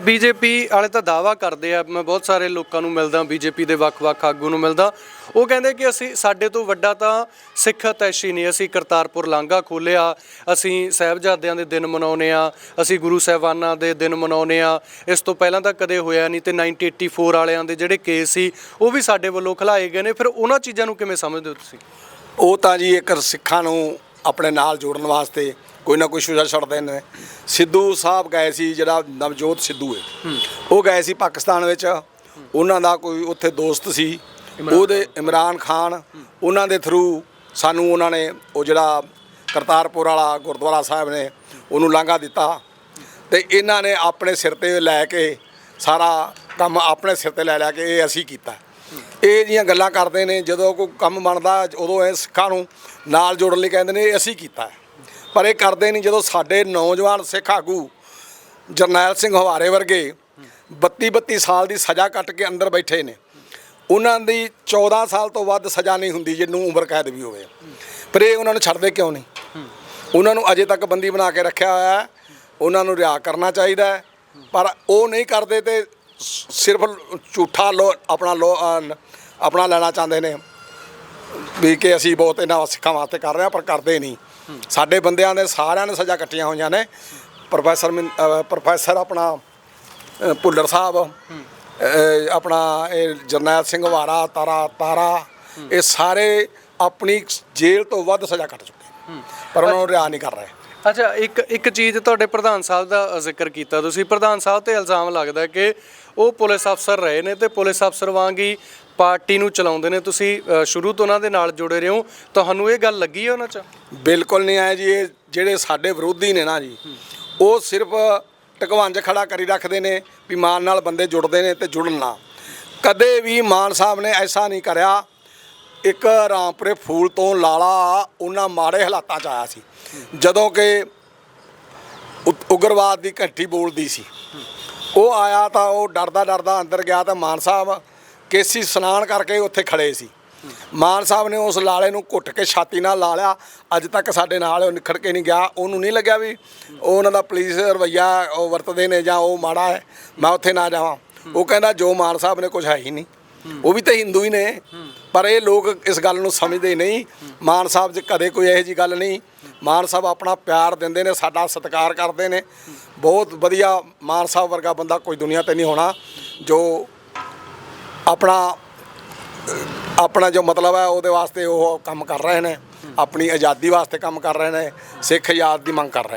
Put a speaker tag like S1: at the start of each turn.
S1: BJP ਵਾਲੇ ਤਾਂ ਦਾਵਾ ਕਰਦੇ ਆ, ਮੈਂ ਬਹੁਤ ਸਾਰੇ ਲੋਕਾਂ ਨੂੰ ਮਿਲਦਾ, ਬੀਜੇਪੀ ਦੇ ਵੱਖ-ਵੱਖ ਆਗੂ ਨੂੰ ਮਿਲਦਾ। ਉਹ ਕਹਿੰਦੇ ਕਿ ਅਸੀਂ ਸਾਡੇ ਤੋਂ ਵੱਡਾ ਤਾਂ ਸਿੱਖ ਤੈਸ਼ੀ ਨਹੀਂ, ਅਸੀਂ ਕਰਤਾਰਪੁਰ ਲਾਂਘਾ ਖੋਲਿਆ ਅਸੀਂ ਸਾਹਿਬਜ਼ਾਦਿਆਂ ਦੇ ਦਿਨ ਮਨਾਉਨੇ ਆ ਅਸੀਂ ਗੁਰੂ ਸਾਹਿਬਾਨਾਂ ਦੇ ਦਿਨ ਮਨਾਉਨੇ ਆ ਇਸ ਤੋਂ ਪਹਿਲਾਂ ਤਾਂ ਕਦੇ ਹੋਇਆ ਨਹੀਂ ਤੇ 1984 ਵਾਲਿਆਂ ਦੇ ਜਿਹੜੇ ਕੇਸ ਸੀ, ਉਹ ਵੀ ਸਾਡੇ ਵੱਲੋਂ ਖਿਲਾਏ ਗਏ ਨੇ। ਫਿਰ ਉਹਨਾਂ ਚੀਜ਼ਾਂ ਨੂੰ ਕਿਵੇਂ ਸਮਝਦੇ ਹੋ ਤੁਸੀਂ?
S2: ਉਹ ਤਾਂ ਜੀ ਇੱਕ ਸਿੱਖਾਂ ਨੂੰ ਆਪਣੇ ਨਾਲ ਜੋੜਨ ਵਾਸਤੇ ਕੋਈ ਨਾ ਕੋਈ ਸ਼ੁਜਾ ਛੱਡਦੇ ਨੇ। ਸਿੱਧੂ ਸਾਹਿਬ ਗਏ ਸੀ ਜਿਹੜਾ ਨਵਜੋਤ ਸਿੱਧੂ ਹੈ। ਉਹ ਗਏ ਸੀ ਪਾਕਿਸਤਾਨ ਵਿੱਚ। ਉਹਨਾਂ ਦਾ ਕੋਈ ਉੱਥੇ ਦੋਸਤ ਸੀ। ਉਹਦੇ ਇਮਰਾਨ ਖਾਨ ਉਹਨਾਂ ਦੇ ਥਰੂ ਸਾਨੂੰ ਉਹਨਾਂ ਨੇ ਉਹ ਜਿਹੜਾ ਕਰਤਾਰਪੁਰ ਵਾਲਾ ਗੁਰਦੁਆਰਾ ਸਾਹਿਬ ਨੇ ਉਹਨੂੰ ਲਾਂਘਾ ਦਿੱਤਾ। ਤੇ ਇਹਨਾਂ ਨੇ ਆਪਣੇ ਸਿਰ ਤੇ ਲੈ ਕੇ ਸਾਰਾ ਕੰਮ ਆਪਣੇ ਸਿਰ ਤੇ ਲੈ ਲਿਆ ਕਿ ਇਹ ਅਸੀਂ ਕੀਤਾ। ਇਹ ਜੀਆਂ ਗੱਲਾਂ ਕਰਦੇ ਨੇ ਜਦੋਂ ਕੋਈ ਕੰਮ ਬਣਦਾ ਉਦੋਂ ਇਹ ਸਿੱਖਾਂ ਨੂੰ ਨਾਲ ਜੋੜਨ ਲਈ ਕਹਿੰਦੇ ਨੇ ਇਹ ਅਸੀਂ ਕੀਤਾ। ਪਰ ਇਹ ਕਰਦੇ ਨਹੀਂ, ਜਦੋਂ ਸਾਡੇ ਨੌਜਵਾਨ ਸਿੱਖ ਆਗੂ ਜਰਨੈਲ ਸਿੰਘ ਹਵਾਰੇ ਵਰਗੇ 32 32 ਸਾਲ ਦੀ ਸਜ਼ਾ ਕੱਟ ਕੇ ਅੰਦਰ ਬੈਠੇ ਨੇ, ਉਹਨਾਂ ਦੀ 14 ਸਾਲ ਤੋਂ ਵੱਧ ਸਜ਼ਾ ਨਹੀਂ ਹੁੰਦੀ ਜਿਹਨੂੰ ਉਮਰ ਕੈਦ ਵੀ ਹੋਵੇ। ਪਰ ਇਹ ਉਹਨਾਂ ਨੂੰ ਛੱਡਦੇ ਕਿਉਂ ਨਹੀਂ? ਉਹਨਾਂ ਨੂੰ ਅਜੇ ਤੱਕ ਬੰਦੀ ਬਣਾ ਕੇ ਰੱਖਿਆ ਹੋਇਆ ਹੈ, ਉਹਨਾਂ ਨੂੰ ਰਿਆ ਕਰਨਾ ਚਾਹੀਦਾ ਹੈ, ਪਰ ਉਹ ਨਹੀਂ ਕਰਦੇ ਤੇ ਸਿਰਫ ਝੂਠਾ ਲੋ, ਆਪਣਾ ਲੋ ਆਪਣਾ ਲੈਣਾ ਚਾਹੁੰਦੇ ਨੇ। ਵੀ ਕਿ ਅਸੀਂ ਬਹੁਤ ਇਹਨਾਂ ਸਿੱਖਾਂ ਵਾਸਤੇ ਕਰ ਰਹੇ ਹਾਂ, ਪਰ ਕਰਦੇ ਨਹੀਂ। ਸਾਡੇ ਬੰਦਿਆਂ ਦੇ ਸਾਰਿਆਂ ਨੇ ਸਜ਼ਾ ਕੱਟੀਆਂ ਹੋਈਆਂ ਨੇ। ਪ੍ਰੋਫੈਸਰ ਮਿੰ- ਅਹ ਪ੍ਰੋਫੈਸਰ ਆਪਣਾ, ਅਹ ਭੁੱਲਰ ਸਾਹਿਬ, ਅਹ ਆਪਣਾ ਇਹ ਜਰਨੈਲ ਸਿੰਘ ਵਾਰਾ, ਤਾਰਾ ਤਾਰਾ, ਇਹ ਸਾਰੇ ਆਪਣੀ ਜੇਲ੍ਹ ਤੋਂ ਵੱਧ ਸਜ਼ਾ ਕੱਟ ਚੁੱਕੇ ਪਰ ਉਹਨਾਂ ਨੂੰ ਰਿਆ ਨਹੀਂ ਕਰ ਰਹੇ।
S1: ਅੱਛਾ, ਇੱਕ ਇੱਕ ਚੀਜ਼ ਤੁਹਾਡੇ ਪ੍ਰਧਾਨ ਸਾਹਿਬ ਦਾ ਜ਼ਿਕਰ ਕੀਤਾ। ਤੁਸੀਂ ਪ੍ਰਧਾਨ ਸਾਹਿਬ ਤੇ ਇਲਜ਼ਾਮ ਲੱਗਦਾ ਕਿ ਉਹ ਪੁਲਿਸ ਅਫਸਰ ਰਹੇ ਨੇ ਤੇ ਪੁਲਿਸ ਅਫਸਰ ਵਾਂਗ ਹੀ ਪਾਰਟੀ ਨੂੰ ਚਲਾਉਂਦੇ ਨੇ ਤੁਸੀਂ ਅ, ਸ਼ੁਰੂ ਤੋਂ ਉਹਨਾਂ ਦੇ ਨਾਲ ਜੁੜੇ ਰਹੇ ਹੋ ਤੁਹਾਨੂੰ ਇਹ ਗੱਲ ਲੱਗੀ ਹੈ ਉਹਨਾਂ 'ਚ?
S2: ਬਿਲਕੁਲ ਨਹੀਂ ਆਇਆ ਜੀ ਇਹ ਜਿਹੜੇ ਸਾਡੇ ਵਿਰੋਧੀ ਨੇ ਨਾ ਜੀ ਉਹ ਸਿਰਫ ਟਕਵੰਜ ਖੜਾ ਕਰੀ ਰੱਖਦੇ ਨੇ ਵੀ ਮਾਨ ਨਾਲ ਬੰਦੇ ਜੁੜਦੇ ਨੇ ਤੇ ਜੁੜਨ ਨਾ। ਕਦੇ ਵੀ ਮਾਨ ਸਾਹਿਬ ਨੇ ਐਸਾ ਨਹੀਂ ਕਰਿਆ ਇੱਕ ਰਾਮਪੁਰੇ ਫੂਲ ਤੋਂ ਲਾਲਾ ਉਹਨਾਂ ਮਾੜੇ ਹਾਲਾਤਾਂ 'ਚ ਆਇਆ ਸੀ। ਜਦੋਂ ਕਿ ਉ- ਉਗਰਵਾਦ ਦੀ ਘੰਟੀ ਬੋਲਦੀ ਸੀ। ਉਹ ਆਇਆ ਤਾਂ ਉਹ ਡਰਦਾ ਡਰਦਾ ਅੰਦਰ ਗਿਆ ਤਾਂ ਮਾਨ ਸਾਹਿਬ ਕੇਸੀ ਸਨਾਨ ਕਰਕੇ ਉੱਥੇ ਖੜੇ ਸੀ। ਮਾਨ ਸਾਹਿਬ ਨੇ ਉਸ ਲਾਲੇ ਨੂੰ ਘੁੱਟ ਕੇ ਛਾਤੀ ਨਾਲ ਲਾ ਲਿਆ। ਅੱਜ ਤੱਕ ਸਾਡੇ ਨਾਲ ਉਹ ਨਿਖੜ ਕੇ ਨਹੀਂ ਗਿਆ। ਉਹਨੂੰ ਨਹੀਂ ਲੱਗਿਆ ਵੀ ਉਹ ਉਹਨਾਂ ਦਾ ਪੁਲਿਸ ਰਵਈਆ ਉਹ ਵਰਤਦੇ ਨੇ ਜਾਂ ਉਹ ਮਾੜਾ ਹੈ। ਮੈਂ ਉੱਥੇ ਨਾ ਜਾਵਾਂ। ਉਹ ਕਹਿੰਦਾ ਜੋ ਮਾਨ ਸਾਹਿਬ ਨੇ ਕੁਝ ਹੈ ਹੀ ਨਹੀਂ। ਉਹ ਵੀ ਤਾਂ ਹਿੰਦੂ ਹੀ ਨੇ। ਪਰ ਇਹ ਲੋਕ ਇਸ ਗੱਲ ਨੂੰ ਸਮਝਦੇ ਨਹੀਂ। ਮਾਨ ਸਾਹਿਬ 'ਚ ਕਦੇ ਕੋਈ ਇਹੋ ਜੀ ਗੱਲ ਨਹੀਂ। ਮਾਨ ਸਾਹਿਬ ਆਪਣਾ ਪਿਆਰ ਦਿੰਦੇ ਨੇ, ਸਾਡਾ ਸਤਿਕਾਰ ਕਰਦੇ ਨੇ। ਬਹੁਤ ਵਧੀਆ ਮਾਨ ਸਾਹਿਬ ਵਰਗਾ ਬੰਦਾ ਕੋਈ ਦੁਨੀਆ ਤੇ ਨਹੀਂ ਹੋਣਾ। ਜੋ ਆਪਣਾ ਆਪਣਾ ਜੋ ਮਤਲਬ ਹੈ ਉਹਦੇ ਵਾਸਤੇ ਉਹ ਕੰਮ ਕਰ ਰਹੇ ਨੇ, ਆਪਣੀ ਆਜ਼ਾਦੀ ਵਾਸਤੇ ਕੰਮ ਕਰ ਰਹੇ ਨੇ, ਸਿੱਖ ਆਜ਼ਾਦ ਦੀ ਮੰਗ ਕਰ ਰਹੇ